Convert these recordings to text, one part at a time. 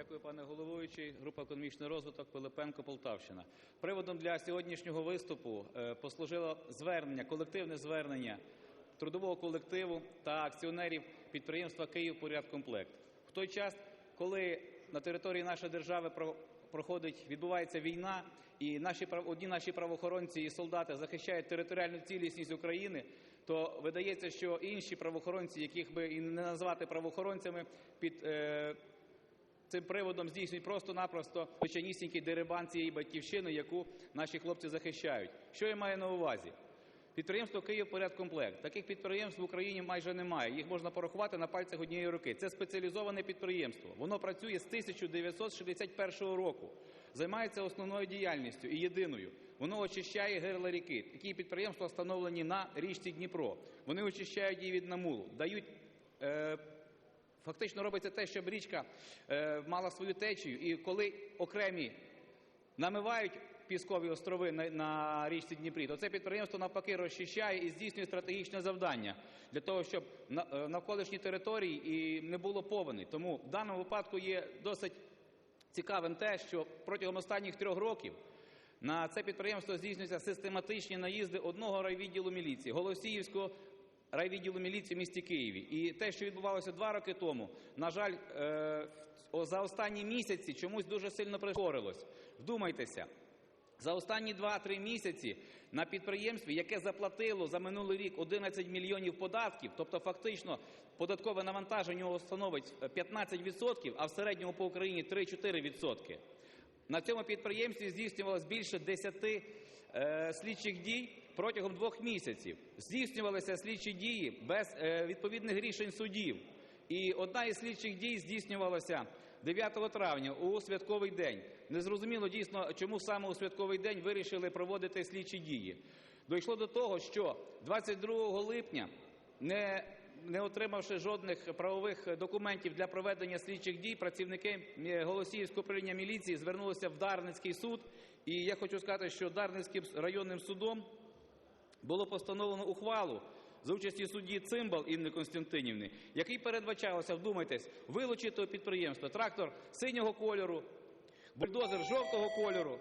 Дякую, пане головуючий. Група «Економічний розвиток», Пилипенко, Полтавщина. Приводом для сьогоднішнього виступу е, послужило звернення, колективне звернення трудового колективу та акціонерів підприємства «Київпорядкомплект». В той час, коли на території нашої держави про- проходить, відбувається війна, і наші одні наші правоохоронці і солдати захищають територіальну цілісність України, то видається, що інші правоохоронці, яких би і не назвати правоохоронцями, під е, цим приводом здійснюють просто-напросто звичайнісінький дерибан цієї батьківщини, яку наші хлопці захищають. Що я маю на увазі? Підприємство «Київпорядкомплект». Таких підприємств в Україні майже немає. Їх можна порахувати на пальцях однієї руки. Це спеціалізоване підприємство. Воно працює з 1961 року. Займається основною діяльністю і єдиною. Воно очищає гирла ріки. Такі підприємства встановлені на річці Дніпро. Вони очищають її від намулу, дають е, Фактично робиться те, щоб річка е, мала свою течію, і коли окремі намивають піскові острови на, річці Дніпрі, то це підприємство навпаки розчищає і здійснює стратегічне завдання для того, щоб на, е, навколишні території і не було повені. Тому в даному випадку є досить цікавим те, що протягом останніх трьох років на це підприємство здійснюються систематичні наїзди одного райвідділу міліції Голосіївського райвідділу міліції в місті Києві. І те, що відбувалося два роки тому, на жаль, е, за останні місяці чомусь дуже сильно прискорилось. Вдумайтеся. За останні 2-3 місяці на підприємстві, яке заплатило за минулий рік 11 мільйонів податків, тобто фактично податкове навантаження становить е, 15%, а в середньому по Україні 3-4%. На цьому підприємстві здійснювалось більше 10 е, слідчих дій протягом двох місяців. Здійснювалися слідчі дії без е, відповідних рішень судів. І одна із слідчих дій здійснювалася 9 травня у святковий день. Незрозуміло дійсно, чому саме у святковий день вирішили проводити слідчі дії. Дійшло до того, що 22 липня, не, не отримавши жодних правових документів для проведення слідчих дій, працівники е, Голосіївського управління міліції звернулися в Дарницький суд. І я хочу сказати, що Дарницьким районним судом було постановлено ухвалу за участі судді Цимбал Інни Константинівни, який передбачалося, вдумайтесь, вилучити у підприємства трактор синього кольору, бульдозер жовтого кольору.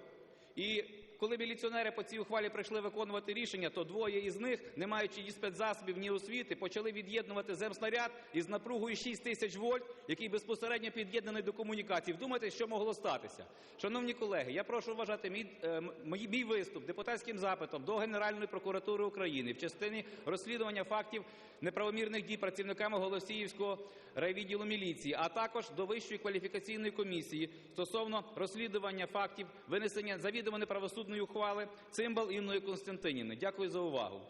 І коли міліціонери по цій ухвалі прийшли виконувати рішення, то двоє із них, не маючи ні спецзасобів, ні освіти, почали від'єднувати земснаряд із напругою 6 тисяч вольт, який безпосередньо під'єднаний до комунікації. Вдумайтесь, що могло статися. Шановні колеги, я прошу вважати мій, е, мій, мій виступ депутатським запитом до Генеральної прокуратури України в частині розслідування фактів неправомірних дій працівниками Голосіївського райвідділу міліції, а також до Вищої кваліфікаційної комісії стосовно розслідування фактів винесення завідомо неправосудної ухвали Цимбал Інної Константинівни. Дякую за увагу.